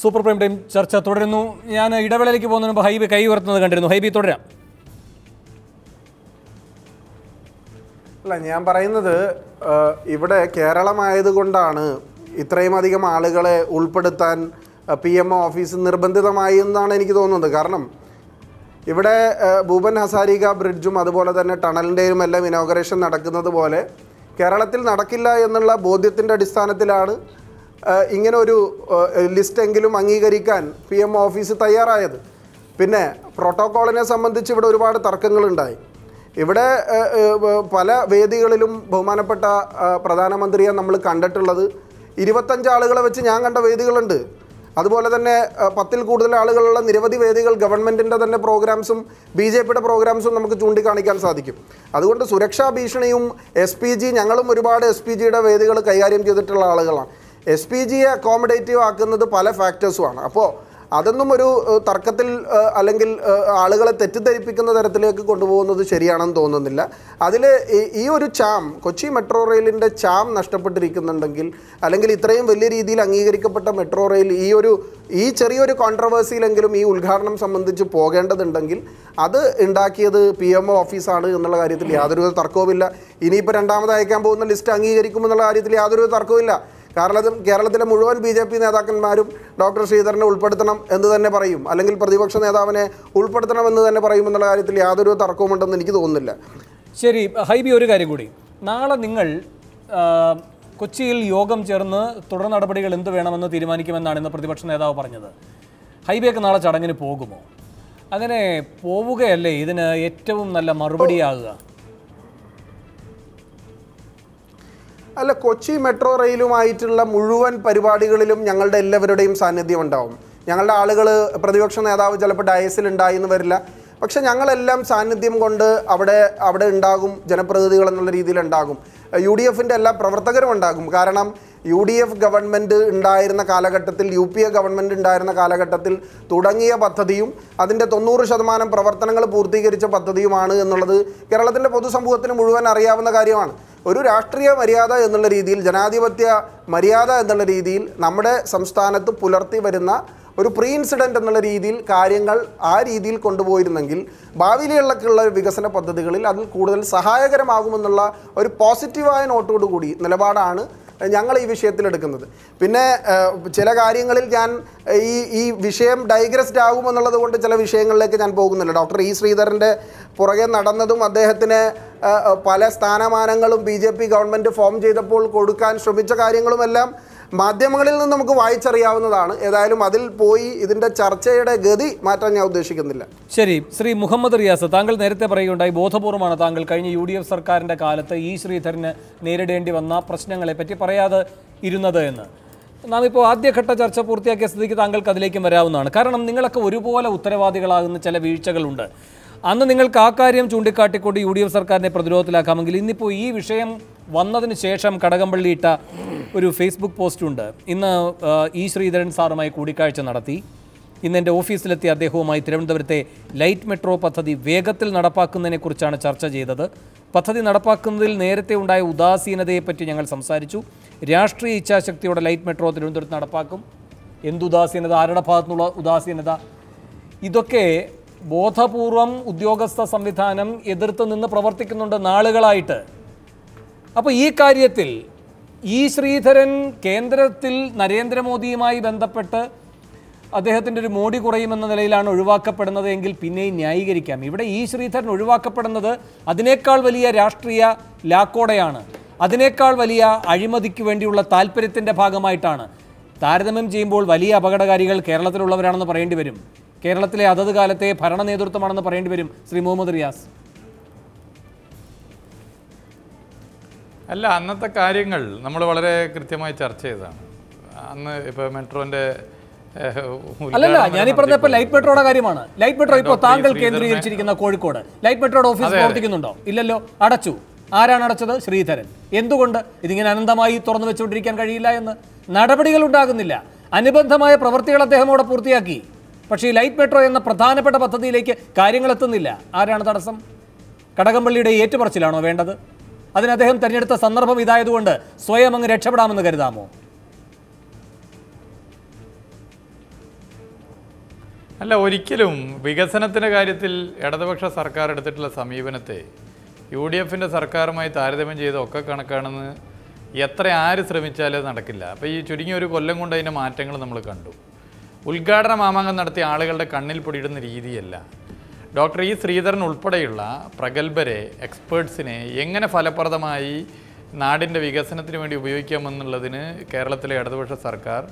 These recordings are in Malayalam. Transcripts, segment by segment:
സൂപ്പർ പ്രൈം ടൈം ചർച്ച തുടരുന്നു. ഞാൻ ഇടവേളയിലേക്ക് പോകുന്നതിന് മുമ്പ് ഹൈബി കൈ ഉയർത്തുന്നത് കണ്ടിരുന്നു. ഹൈബി തുടരാം. അല്ല ഞാൻ പറയുന്നത് ഇവിടെ കേരളമായതുകൊണ്ടാണ് ഇത്രയും അധികം ആളുകളെ ഉൾപ്പെടുത്താൻ പി എം ഒ ഓഫീസ് നിർബന്ധിതമായി എന്നാണ് എനിക്ക് തോന്നുന്നത്. കാരണം ഇവിടെ ഭൂപൻ ഹസാരിക ബ്രിഡ്ജും അതുപോലെ തന്നെ ടണലിന്റെയും എല്ലാം ഇനോഗ്രേഷൻ നടക്കുന്നത് പോലെ കേരളത്തിൽ നടക്കില്ല എന്നുള്ള ബോധ്യത്തിന്റെ അടിസ്ഥാനത്തിലാണ് ഇങ്ങനെ ഒരു ലിസ്റ്റ് എങ്കിലും അംഗീകരിക്കാൻ പി എം ഓഫീസ് തയ്യാറായത്. പിന്നെ പ്രോട്ടോക്കോളിനെ സംബന്ധിച്ച് ഇവിടെ ഒരുപാട് തർക്കങ്ങളുണ്ടായി. ഇവിടെ പല വേദികളിലും ബഹുമാനപ്പെട്ട പ്രധാനമന്ത്രിയെ നമ്മൾ കണ്ടിട്ടുള്ളത്. ഇരുപത്തഞ്ച് ആളുകളെ വെച്ച് ഞാൻ കണ്ട വേദികളുണ്ട്. അതുപോലെ തന്നെ പത്തിൽ കൂടുതൽ ആളുകളുള്ള നിരവധി വേദികൾ ഗവൺമെന്റിന്റെ തന്നെ പ്രോഗ്രാംസും ബി ജെ പിയുടെ പ്രോഗ്രാംസും നമുക്ക് ചൂണ്ടിക്കാണിക്കാൻ സാധിക്കും. അതുകൊണ്ട് സുരക്ഷാ ഭീഷണിയും എസ് പി ജി ഞങ്ങളും ഒരുപാട് എസ് പി ജിയുടെ വേദികൾ കൈകാര്യം ചെയ്തിട്ടുള്ള ആളുകളാണ്. എസ് പി ജിയെ അക്കോമഡേറ്റീവ് ആക്കുന്നത് പല ഫാക്ടേഴ്സുമാണ് അപ്പോൾ അതൊന്നും ഒരു തർക്കത്തിൽ അല്ലെങ്കിൽ ആളുകളെ തെറ്റിദ്ധരിപ്പിക്കുന്ന തരത്തിലേക്ക് കൊണ്ടുപോകുന്നത് ശരിയാണെന്ന് തോന്നുന്നില്ല. അതിൽ ഈ ഒരു ചാം കൊച്ചി മെട്രോ റെയിലിന്റെ ചാം നഷ്ടപ്പെട്ടിരിക്കുന്നുണ്ടെങ്കിൽ അല്ലെങ്കിൽ ഇത്രയും വലിയ രീതിയിൽ അംഗീകരിക്കപ്പെട്ട മെട്രോ റെയിൽ ഈ ഒരു ഈ ചെറിയൊരു കോൺട്രവേഴ്സിയിലെങ്കിലും ഈ ഉദ്ഘാടനം സംബന്ധിച്ച് പോകേണ്ടതുണ്ടെങ്കിൽ അത് ഉണ്ടാക്കിയത് പി എം ഒ ഓഫീസാണ് എന്നുള്ള കാര്യത്തിൽ യാതൊരു തർക്കവുമില്ല. ഇനിയിപ്പോൾ രണ്ടാമത് അയക്കാൻ പോകുന്ന ലിസ്റ്റ് അംഗീകരിക്കുമെന്നുള്ള കാര്യത്തിൽ യാതൊരു തർക്കവുമില്ല. കേരളത്തിൽ കേരളത്തിലെ മുഴുവൻ ബി ജെ പി നേതാക്കന്മാരും ഡോക്ടർ ശ്രീധരനെ ഉൾപ്പെടുത്തണം എന്ന് തന്നെ പറയും. അല്ലെങ്കിൽ പ്രതിപക്ഷ നേതാവിനെ ഉൾപ്പെടുത്തണം എന്ന് തന്നെ പറയും എന്നുള്ള കാര്യത്തിൽ യാതൊരു തർക്കവുമുണ്ടെന്ന് എനിക്ക് തോന്നുന്നില്ല. ശരി ഹൈബി ഒരു കാര്യം കൂടി. നാളെ നിങ്ങൾ കൊച്ചിയിൽ യോഗം ചേർന്ന് തുടർ നടപടികൾ എന്ത് വേണമെന്ന് തീരുമാനിക്കുമെന്നാണ് ഇന്ന് പ്രതിപക്ഷ നേതാവ് പറഞ്ഞത്. ഹൈബിയൊക്കെ നാളെ ചടങ്ങിന് പോകുമോ? അങ്ങനെ പോവുകയല്ലേ ഇതിന് ഏറ്റവും നല്ല മറുപടിയാകുക? അല്ല കൊച്ചി മെട്രോ റെയിലുമായിട്ടുള്ള മുഴുവൻ പരിപാടികളിലും ഞങ്ങളുടെ എല്ലാവരുടെയും സാന്നിധ്യം ഉണ്ടാവും. ഞങ്ങളുടെ ആളുകൾ പ്രതിപക്ഷ നേതാവ് ചിലപ്പോൾ ഡയസിൽ ഉണ്ടായി എന്ന് വരില്ല. പക്ഷെ ഞങ്ങളെല്ലാം സാന്നിധ്യം കൊണ്ട് അവിടെ അവിടെ ഉണ്ടാകും ജനപ്രതിനിധികൾ എന്നുള്ള രീതിയിൽ ഉണ്ടാകും. യു ഡി എഫിന്റെ എല്ലാ പ്രവർത്തകരും ഉണ്ടാകും. കാരണം യു ഡി എഫ് ഗവൺമെന്റ് ഉണ്ടായിരുന്ന കാലഘട്ടത്തിൽ യു പി എ ഗവൺമെന്റ് ഉണ്ടായിരുന്ന കാലഘട്ടത്തിൽ തുടങ്ങിയ പദ്ധതിയും അതിന്റെ തൊണ്ണൂറ് ശതമാനം പ്രവർത്തനങ്ങൾ പൂർത്തീകരിച്ച പദ്ധതിയുമാണ് എന്നുള്ളത് കേരളത്തിന്റെ പൊതുസമൂഹത്തിന് മുഴുവൻ അറിയാവുന്ന കാര്യമാണ്. ഒരു രാഷ്ട്രീയ മര്യാദ എന്നുള്ള രീതിയിൽ ജനാധിപത്യ മര്യാദ എന്നുള്ള രീതിയിൽ നമ്മുടെ സംസ്ഥാനത്ത് പുലർത്തി വരുന്ന ഒരു പ്രീ ഇൻസിഡന്റ് എന്നുള്ള രീതിയിൽ കാര്യങ്ങൾ ആ രീതിയിൽ കൊണ്ടുപോയിരുന്നെങ്കിൽ ഭാവിയിലുള്ള വികസന പദ്ധതികളിൽ അതിൽ കൂടുതൽ സഹായകരമാകുമെന്നുള്ള ഒരു പോസിറ്റീവായ നോട്ടോടുകൂടി നിലപാടാണ് ഞങ്ങൾ ഈ വിഷയത്തിൽ എടുക്കുന്നത്. പിന്നെ ചില കാര്യങ്ങളിൽ ഞാൻ ഈ ഈ വിഷയം ഡൈഗ്രസ്ഡ് ആകുമെന്നുള്ളത് കൊണ്ട് ചില വിഷയങ്ങളിലേക്ക് ഞാൻ പോകുന്നില്ല. ഡോക്ടർ ഇ ശ്രീധരന്റെ പുറകെ നടന്നതും അദ്ദേഹത്തിന് പല സ്ഥാനമാനങ്ങളും B J P government form ചെയ്തപ്പോൾ കൊടുക്കാൻ ശ്രമിച്ച കാര്യങ്ങളുമെല്ലാം മാധ്യമങ്ങളിൽ നിന്ന് നമുക്ക് വായിച്ചറിയാവുന്നതാണ്. ഏതായാലും അതിൽ പോയി ഇതിന്റെ ചർച്ചയുടെ ഗതി മാറ്റാൻ ഞാൻ ഉദ്ദേശിക്കുന്നില്ല. ശരി ശ്രീ മുഹമ്മദ് റിയാസ് താങ്കൾ നേരത്തെ പറയുകയുണ്ടായി ബോധപൂർവമാണ് താങ്കൾ കഴിഞ്ഞ യു ഡി എഫ് സർക്കാരിന്റെ കാലത്ത് ഈ ശ്രീധരന് നേരിടേണ്ടി വന്ന പ്രശ്നങ്ങളെപ്പറ്റി പറയാതെ ഇരുന്നത് എന്ന്. നാം ഇപ്പോൾ ആദ്യഘട്ട ചർച്ച പൂർത്തിയാക്കിയ സ്ഥിതിക്ക് താങ്കൾക്ക് അതിലേക്കും വരാവുന്നതാണ്. കാരണം നിങ്ങളൊക്കെ ഒരുപോലെ ഉത്തരവാദികളാകുന്ന ചില വീഴ്ചകളുണ്ട്. അന്ന് നിങ്ങൾക്ക് ആ കാര്യം ചൂണ്ടിക്കാട്ടിക്കൊണ്ട് യു ഡി എഫ് സർക്കാരിനെ പ്രതിരോധത്തിലാക്കാമെങ്കിൽ ഇന്നിപ്പോൾ ഈ വിഷയം വന്നതിന് ശേഷം കടകംപള്ളി ഇട്ട ഒരു ഫേസ്ബുക്ക് പോസ്റ്റുണ്ട് ഇന്ന് ഇ ശ്രീധരൻ സാറുമായി കൂടിക്കാഴ്ച നടത്തി. ഇന്ന് എന്റെ ഓഫീസിലെത്തിയ അദ്ദേഹവുമായി തിരുവനന്തപുരത്തെ ലൈറ്റ് മെട്രോ പദ്ധതി വേഗത്തിൽ നടപ്പാക്കുന്നതിനെക്കുറിച്ചാണ് ചർച്ച ചെയ്തത്. പദ്ധതി നടപ്പാക്കുന്നതിൽ നേരത്തെ ഉണ്ടായ ഉദാസീനതയെപ്പറ്റി ഞങ്ങൾ സംസാരിച്ചു. രാഷ്ട്രീയ ഇച്ഛാശക്തിയോടെ ലൈറ്റ് മെട്രോ തിരുവനന്തപുരത്ത് നടപ്പാക്കും. എന്തുദാസീനത ആരുടെ ഭാഗത്തുനിന്നുള്ള ഉദാസീനത? ഇതൊക്കെ ബോധപൂർവം ഉദ്യോഗസ്ഥ സംവിധാനം എതിർത്ത് നിന്ന് പ്രവർത്തിക്കുന്നുണ്ട് നാളുകളായിട്ട്. അപ്പോൾ ഈ കാര്യത്തിൽ ഈ ശ്രീധരൻ കേന്ദ്രത്തിൽ നരേന്ദ്രമോദിയുമായി ബന്ധപ്പെട്ട് അദ്ദേഹത്തിന്റെ ഒരു മോടി കുറയുമെന്ന നിലയിലാണ് ഒഴിവാക്കപ്പെടുന്നത് എങ്കിൽ പിന്നെയും ന്യായീകരിക്കാം. ഇവിടെ ഈ ശ്രീധരൻ ഒഴിവാക്കപ്പെടുന്നത് അതിനേക്കാൾ വലിയ രാഷ്ട്രീയ ലാക്കോടെയാണ്. അതിനേക്കാൾ വലിയ അഴിമതിക്ക് വേണ്ടിയുള്ള താല്പര്യത്തിന്റെ ഭാഗമായിട്ടാണ്. താരതമ്യം ചെയ്യുമ്പോൾ വലിയ അപകടകാരികൾ കേരളത്തിലുള്ളവരാണെന്ന് പറയേണ്ടി വരും. കേരളത്തിലെ അതത് കാലത്തെ ഭരണ നേതൃത്വമാണെന്ന് പറയേണ്ടി വരും ശ്രീ മുഹമ്മദ് റിയാസ്. അല്ല അന്നത്തെ കാര്യങ്ങൾ നമ്മൾ വളരെ കൃത്യമായി ചർച്ച ചെയ്തതാണ്. അന്ന് ഇപ്പോൾ മെട്രോന്റെ അല്ലല്ല ഞാൻ ഈ പറഞ്ഞപ്പോ ലൈറ്റ് മെട്രോയുടെ കാര്യമാണ്. ലൈറ്റ് മെട്രോ ഇപ്പോൾ താങ്കൾ കേന്ദ്രീകരിച്ചിരിക്കുന്ന കോഴിക്കോട്. ലൈറ്റ് മെട്രോയുടെ ഓഫീസ് പ്രവർത്തിക്കുന്നുണ്ടോ? ഇല്ലല്ലോ. അടച്ചു. ആരാണ് അടച്ചത്? ശ്രീധരൻ. എന്തുകൊണ്ട്? ഇതിങ്ങനെ അനന്തമായി തുറന്നു വെച്ചുകൊണ്ടിരിക്കാൻ കഴിയില്ല എന്ന് നടപടികൾ ഉണ്ടാകുന്നില്ല. അനുബന്ധമായ പ്രവൃത്തികൾ അദ്ദേഹം അവിടെ പൂർത്തിയാക്കി. പക്ഷേ ഈ ലൈറ്റ് മെട്രോ എന്ന പ്രധാനപ്പെട്ട പദ്ധതിയിലേക്ക് കാര്യങ്ങൾ എത്തുന്നില്ല. ആരാണ് തടസ്സം? കടകംപള്ളിയുടെ ഏറ്റുപറച്ചിലാണോ വേണ്ടത്? അതിന് അദ്ദേഹം തെരഞ്ഞെടുത്ത സന്ദർഭം ഇതായതുകൊണ്ട് സ്വയം അങ്ങ് രക്ഷപ്പെടാമെന്ന് കരുതാമോ? അല്ല ഒരിക്കലും വികസനത്തിന്റെ കാര്യത്തിൽ ഇടതുപക്ഷ സർക്കാർ എടുത്തിട്ടുള്ള സമീപനത്തെ യു ഡി എഫിന്റെ സർക്കാരുമായി താരതമ്യം ചെയ്ത ഒക്കെ കണക്കാണെന്ന് എത്ര ആര് ശ്രമിച്ചാലും നടക്കില്ല. അപ്പോൾ ഈ ചുരുങ്ങിയ ഒരു കൊല്ലം കൊണ്ട് അതിന്റെ മാറ്റങ്ങൾ നമ്മൾ കണ്ടു. ഉദ്ഘാടന മാമാങ്കം നടത്തിയ ആളുകളുടെ കണ്ണിൽ പൊടിയിടുന്ന രീതിയല്ല. ഡോക്ടർ ഈ ശ്രീധരൻ ഉൾപ്പെടെയുള്ള പ്രഗത്ഭരെ എക്സ്പേർട്സിനെ എങ്ങനെ ഫലപ്രദമായി നാടിന്റെ വികസനത്തിന് വേണ്ടി ഉപയോഗിക്കാമെന്നുള്ളതിന് കേരളത്തിലെ ഇടതുപക്ഷ സർക്കാർ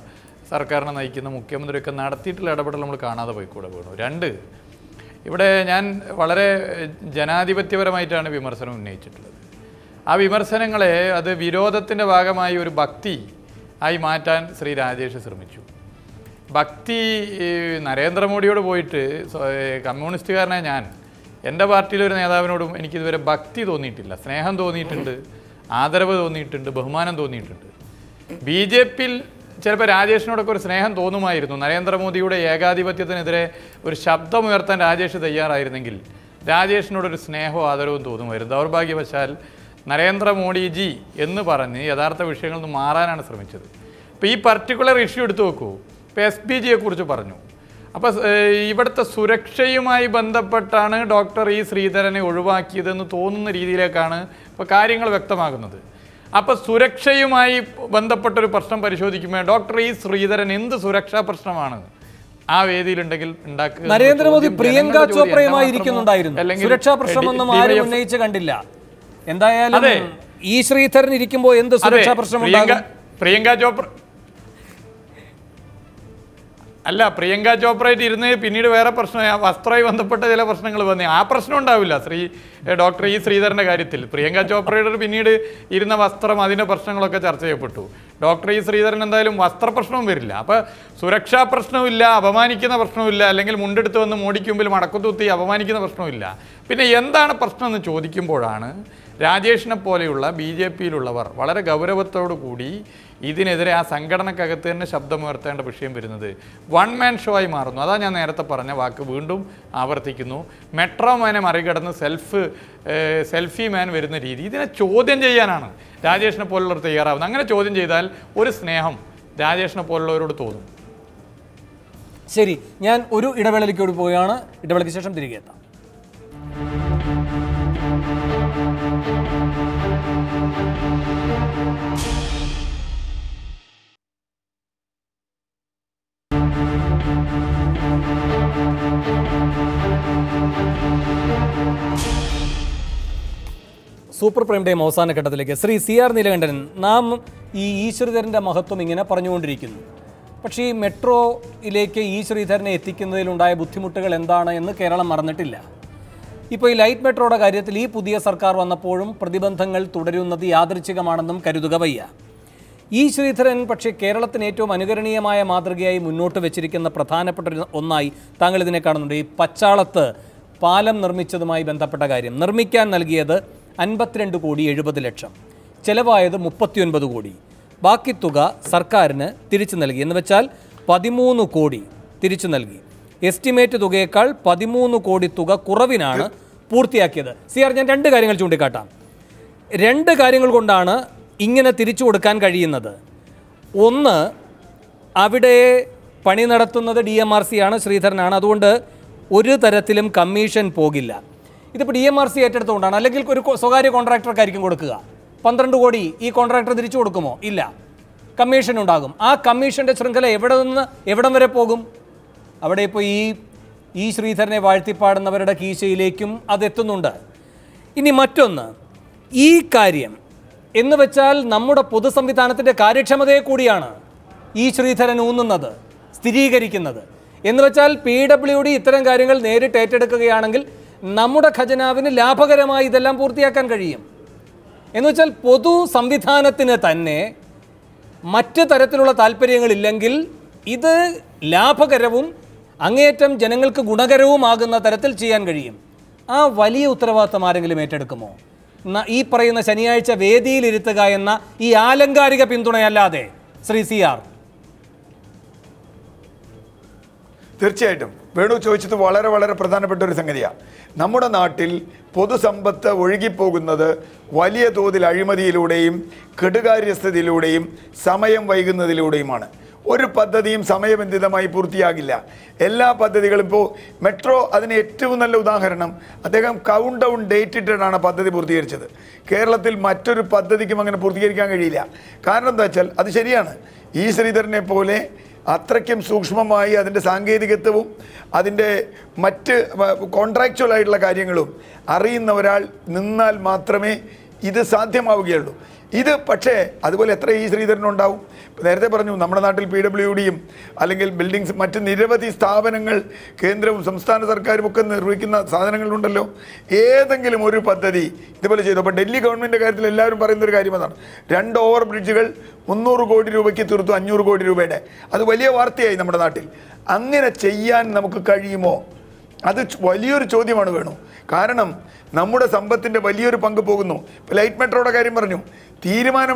സർക്കാരിനെ നയിക്കുന്ന മുഖ്യമന്ത്രിയൊക്കെ നടത്തിയിട്ടുള്ള ഇടപെടൽ നമ്മൾ കാണാതെ പോയിക്കൂടെ വീണു. രണ്ട് ഇവിടെ ഞാൻ വളരെ ജനാധിപത്യപരമായിട്ടാണ് വിമർശനം ഉന്നയിച്ചിട്ടുള്ളത്. ആ വിമർശനങ്ങളെ അത് വിരോധത്തിന്റെ ഭാഗമായി ഒരു ഭക്തി ആയി മാറ്റാൻ ശ്രീ രാജേഷ് ശ്രമിച്ചു. ഭക്തി നരേന്ദ്രമോദിയോട് പോയിട്ട് കമ്മ്യൂണിസ്റ്റുകാരനായ ഞാൻ എന്റെ പാർട്ടിയിലെ ഒരു നേതാവിനോടും എനിക്കിതുവരെ ഭക്തി തോന്നിയിട്ടില്ല. സ്നേഹം തോന്നിയിട്ടുണ്ട് ആദരവ് തോന്നിയിട്ടുണ്ട് ബഹുമാനം തോന്നിയിട്ടുണ്ട്. ബി ജെ പിയിൽ ചിലപ്പോൾ രാജേഷിനോടൊക്കെ ഒരു സ്നേഹം തോന്നുമായിരുന്നു. നരേന്ദ്രമോദിയുടെ ഏകാധിപത്യത്തിനെതിരെ ഒരു ശബ്ദമുയർത്താൻ രാജേഷ് തയ്യാറായിരുന്നെങ്കിൽ രാജേഷിനോടൊരു സ്നേഹവും ആദരവും തോന്നുമായിരുന്നു. ദൗർഭാഗ്യവശാൽ നരേന്ദ്രമോദിജി എന്ന് പറഞ്ഞ് യഥാർത്ഥ വിഷയങ്ങളിൽ നിന്ന് മാറാനാണ് ശ്രമിച്ചത്. ഇപ്പോൾ ഈ പർട്ടിക്കുലർ ഇഷ്യൂ എടുത്തു നോക്കൂ. ഇപ്പോൾ എസ് ബി ജിയെ കുറിച്ച് പറഞ്ഞു. അപ്പോൾ ഇവിടുത്തെ സുരക്ഷയുമായി ബന്ധപ്പെട്ടാണ് ഡോക്ടർ ഈ ശ്രീധരനെ ഒഴിവാക്കിയതെന്ന് തോന്നുന്ന രീതിയിലേക്കാണ് ഇപ്പോൾ കാര്യങ്ങൾ വ്യക്തമാകുന്നത്. അപ്പോൾ സുരക്ഷയുമായി ബന്ധപ്പെട്ടൊരു പ്രശ്നം പരിശോധിക്കുമ്പോൾ ഡോക്ടർ ഈ ശ്രീധരൻ എന്ത് സുരക്ഷാ പ്രശ്നമാണ്? ആ വേദിയിലുണ്ടെങ്കിൽ ഉണ്ടാക്കുക നരേന്ദ്രമോദി പ്രിയങ്ക ചോപ്രയുമായിരിക്കുന്നുണ്ടായിരുന്നു ചോദ്യം. ചോപ്രയുമായി ഇരിക്കുന്നുണ്ടായിരുന്നു. അല്ലെങ്കിൽ സുരക്ഷാ പ്രശ്നമൊന്നും ആരും ഉന്നയിച്ച് കണ്ടില്ല. എന്തായാലും ഈ ശ്രീധരൻ ഇരിക്കുമ്പോൾ എന്ത് സുരക്ഷാ പ്രശ്നം പ്രിയങ്ക ചോപ്ര അല്ല പ്രിയങ്ക ചോപ്രയായിട്ട് ഇരുന്ന് പിന്നീട് വേറെ പ്രശ്നം വസ്ത്രമായി ബന്ധപ്പെട്ട ചില പ്രശ്നങ്ങൾ വന്നു. ആ പ്രശ്നം ഉണ്ടാവില്ല. ശ്രീ ഡോക്ടർ ഇ ശ്രീധരന്റെ കാര്യത്തിൽ. പ്രിയങ്ക ചോപ്രയുടെ പിന്നീട് ഇരുന്ന വസ്ത്രം അതിന്റെ പ്രശ്നങ്ങളൊക്കെ ചർച്ച ചെയ്യപ്പെട്ടു. ഡോക്ടർ ഇ ശ്രീധരൻ എന്തായാലും വസ്ത്ര പ്രശ്നവും വരില്ല. അപ്പോൾ സുരക്ഷാ പ്രശ്നവുമില്ല അപമാനിക്കുന്ന പ്രശ്നവുമില്ല അല്ലെങ്കിൽ മുണ്ടെടുത്ത് വന്ന് മോടിക്ക് മുമ്പിൽ മടക്കുത്തൂത്തി അപമാനിക്കുന്ന പ്രശ്നവുമില്ല. പിന്നെ എന്താണ് പ്രശ്നം എന്ന് ചോദിക്കുമ്പോഴാണ് രാജേഷിനെ പോലെയുള്ള ബി ജെ പിയിലുള്ളവർ വളരെ ഗൗരവത്തോടു കൂടി ഇതിനെതിരെ ആ സംഘടനക്കകത്ത് തന്നെ ശബ്ദമുയർത്തേണ്ട വിഷയം വരുന്നത് വൺ മാൻ ഷോ ആയി മാറുന്നു. അതാ ഞാൻ നേരത്തെ പറഞ്ഞ വാക്ക് വീണ്ടും ആവർത്തിക്കുന്നു. മെട്രോ മാനെ മറികടന്ന് സെൽഫ് സെൽഫി മാൻ വരുന്ന രീതി. ഇതിനെ ചോദ്യം ചെയ്യാനാണ് രാജേഷിനെ പോലുള്ളവർ തയ്യാറാവുന്നത്. അങ്ങനെ ചോദ്യം ചെയ്താൽ ഒരു സ്നേഹം രാജേഷിനെ പോലുള്ളവരോട് തോന്നും. ശരി ഞാൻ ഒരു ഇടവേളയിലേക്ക് കൂടി പോവുകയാണ്. ഇടവേളയ്ക്ക് ശേഷം തിരികെ എത്താം. സൂപ്പർ പ്രൈം ടൈം അവസാന ഘട്ടത്തിലേക്ക്. ശ്രീ സി ആർ നീലകണ്ഠൻ നാം ഈ ഈശ്വരധരന്റെ മഹത്വം ഇങ്ങനെ പറഞ്ഞുകൊണ്ടിരിക്കുന്നു. പക്ഷേ ഈ മെട്രോയിലേക്ക് ഈ ശ്രീധരനെ എത്തിക്കുന്നതിലുണ്ടായ ബുദ്ധിമുട്ടുകൾ എന്താണ് എന്ന് കേരളം മറന്നിട്ടില്ല. ഇപ്പോൾ ഈ ലൈറ്റ് മെട്രോയുടെ കാര്യത്തിൽ ഈ പുതിയ സർക്കാർ വന്നപ്പോഴും പ്രതിബന്ധങ്ങൾ തുടരുന്നത് യാദൃച്ഛികമാണെന്നും കരുതുക വയ്യ. ഈ ശ്രീധരൻ പക്ഷേ കേരളത്തിന് ഏറ്റവും അനുകരണീയമായ മാതൃകയായി മുന്നോട്ട് വെച്ചിരിക്കുന്ന പ്രധാനപ്പെട്ട ഒന്നായി താങ്കൾ ഇതിനെ കാണുന്നുണ്ട്. ഈ പച്ചാളത്ത് പാലം നിർമ്മിച്ചതുമായി ബന്ധപ്പെട്ട കാര്യം. നിർമ്മിക്കാൻ നൽകിയത് അൻപത്തിരണ്ട് കോടി എഴുപത് ലക്ഷം. ചെലവായത് മുപ്പത്തിയൊൻപത് കോടി. ബാക്കി തുക സർക്കാരിന് തിരിച്ചു നൽകി. എന്ന് വെച്ചാൽ പതിമൂന്ന് കോടി തിരിച്ചു നൽകി. എസ്റ്റിമേറ്റ് തുകയേക്കാൾ പതിമൂന്ന് കോടി തുക കുറവിനാണ് പൂർത്തിയാക്കിയത്. സി ആർ ഞാൻ രണ്ട് കാര്യങ്ങൾ ചൂണ്ടിക്കാട്ടാം. രണ്ട് കാര്യങ്ങൾ കൊണ്ടാണ് ഇങ്ങനെ തിരിച്ചു കൊടുക്കാൻ കഴിയുന്നത്. ഒന്ന് അവിടെ പണി നടത്തുന്നത് ഡി എം ആർ സി ആണ് ശ്രീധരനാണ്. അതുകൊണ്ട് ഒരു തരത്തിലും കമ്മീഷൻ പോകില്ല. ഇതിപ്പോൾ ഡി എം ആർ സി ഏറ്റെടുത്തുകൊണ്ടാണ് അല്ലെങ്കിൽ ഒരു സ്വകാര്യ കോൺട്രാക്ടർക്കായിരിക്കും കൊടുക്കുക. പന്ത്രണ്ട് കോടി ഈ കോൺട്രാക്ടർ തിരിച്ചു കൊടുക്കുമോ? ഇല്ല. കമ്മീഷൻ ഉണ്ടാകും. ആ കമ്മീഷന്റെ ശൃംഖല എവിടെ നിന്ന് എവിടം വരെ പോകും? അവിടെ ഇപ്പോൾ ഈ ഈ ശ്രീധരനെ വാഴ്ത്തിപ്പാടുന്നവരുടെ കീശയിലേക്കും അതെത്തുന്നുണ്ട് ഇനി മറ്റൊന്ന്. ഈ കാര്യം എന്ന് വെച്ചാൽ നമ്മുടെ പൊതു സംവിധാനത്തിന്റെ കാര്യക്ഷമതയെ കൂടിയാണ് ഈ ശ്രീധരൻ ഊന്നുന്നത് സ്ഥിരീകരിക്കുന്നത്. എന്ന് വെച്ചാൽ പി ഡബ്ല്യു ഡി ഇത്തരം കാര്യങ്ങൾ നേരിട്ട് ഏറ്റെടുക്കുകയാണെങ്കിൽ നമ്മുടെ ഖജനാവിന് ലാഭകരമായി ഇതെല്ലാം പൂർത്തിയാക്കാൻ കഴിയും. എന്ന് വെച്ചാൽ പൊതു സംവിധാനത്തിന് തന്നെ മറ്റ് തരത്തിലുള്ള താല്പര്യങ്ങളില്ലെങ്കിൽ ഇത് ലാഭകരവും അങ്ങേയറ്റം ജനങ്ങൾക്ക് ഗുണകരവുമാകുന്ന തരത്തിൽ ചെയ്യാൻ കഴിയും. ആ വലിയ ഉത്തരവാദിത്തം ആരെങ്കിലും ഏറ്റെടുക്കുമോ? ഈ പറയുന്ന ശനിയാഴ്ച വേദിയിലിരുത്തുക എന്ന ഈ ആലങ്കാരിക പിന്തുണയല്ലാതെ ശ്രീ സി ആർ. തീർച്ചയായിട്ടും. വേണു ചോദിച്ചത് വളരെ വളരെ പ്രധാനപ്പെട്ട ഒരു സംഗതിയാണ് നമ്മുടെ നാട്ടിൽ പൊതുസമ്പത്ത് ഒഴുകിപ്പോകുന്നത് വലിയ തോതിൽ അഴിമതിയിലൂടെയും കെടുകാര്യസ്ഥതയിലൂടെയും സമയം വൈകുന്നതിലൂടെയുമാണ്. ഒരു പദ്ധതിയും സമയബന്ധിതമായി പൂർത്തിയാകില്ല. എല്ലാ പദ്ധതികളും ഇപ്പോൾ മെട്രോ അതിന് ഏറ്റവും നല്ല ഉദാഹരണം. അദ്ദേഹം കൗണ്ട് ഡൗൺ ഡേറ്റ് ഇട്ടിട്ടാണ് പദ്ധതി പൂർത്തീകരിച്ചത്. കേരളത്തിൽ മറ്റൊരു പദ്ധതിക്കും അങ്ങനെ പൂർത്തീകരിക്കാൻ കഴിയില്ല. കാരണം എന്താ വെച്ചാൽ അത് ശരിയാണ്. ഈ ശ്രീധരനെ പോലെ അത്രയ്ക്കും സൂക്ഷ്മമായി അതിന്റെ സാങ്കേതികത്വവും അതിന്റെ മറ്റ് കോൺട്രാക്ച്വൽ ആയിട്ടുള്ള കാര്യങ്ങളും അറിയുന്ന ഒരാൾ നിന്നാൽ മാത്രമേ ഇത് സാധ്യമാവുകയുള്ളൂ. ഇത് പക്ഷേ അതുപോലെ എത്ര ഈ ശ്രീധരനുണ്ടാവും? നേരത്തെ പറഞ്ഞു നമ്മുടെ നാട്ടിൽ പി ഡബ്ല്യു ഡിയും അല്ലെങ്കിൽ ബിൽഡിങ്സ് മറ്റ് നിരവധി സ്ഥാപനങ്ങൾ കേന്ദ്രവും സംസ്ഥാന സർക്കാരും ഒക്കെ നിർവഹിക്കുന്ന സാധനങ്ങളുണ്ടല്ലോ. ഏതെങ്കിലും ഒരു പദ്ധതി ഇതുപോലെ ചെയ്തു. അപ്പോൾ ഡൽഹി ഗവൺമെന്റ് കാര്യത്തിൽ എല്ലാവരും പറയുന്ന ഒരു കാര്യം അതാണ്. രണ്ട് ഓവർ ബ്രിഡ്ജുകൾ മുന്നൂറ് കോടി രൂപയ്ക്ക് തീർത്തു അഞ്ഞൂറ് കോടി രൂപയുടെ. അത് വലിയ വാർത്തയായി നമ്മുടെ നാട്ടിൽ. അങ്ങനെ ചെയ്യാൻ നമുക്ക് കഴിയുമോ? അത് വലിയൊരു ചോദ്യമാണ് വേണു. കാരണം നമ്മുടെ സമ്പത്തിന്റെ വലിയൊരു പങ്ക് പോകുന്നു. ഇപ്പോൾ ലൈറ്റ് മെട്രോയുടെ കാര്യം പറഞ്ഞു. തീരുമാനം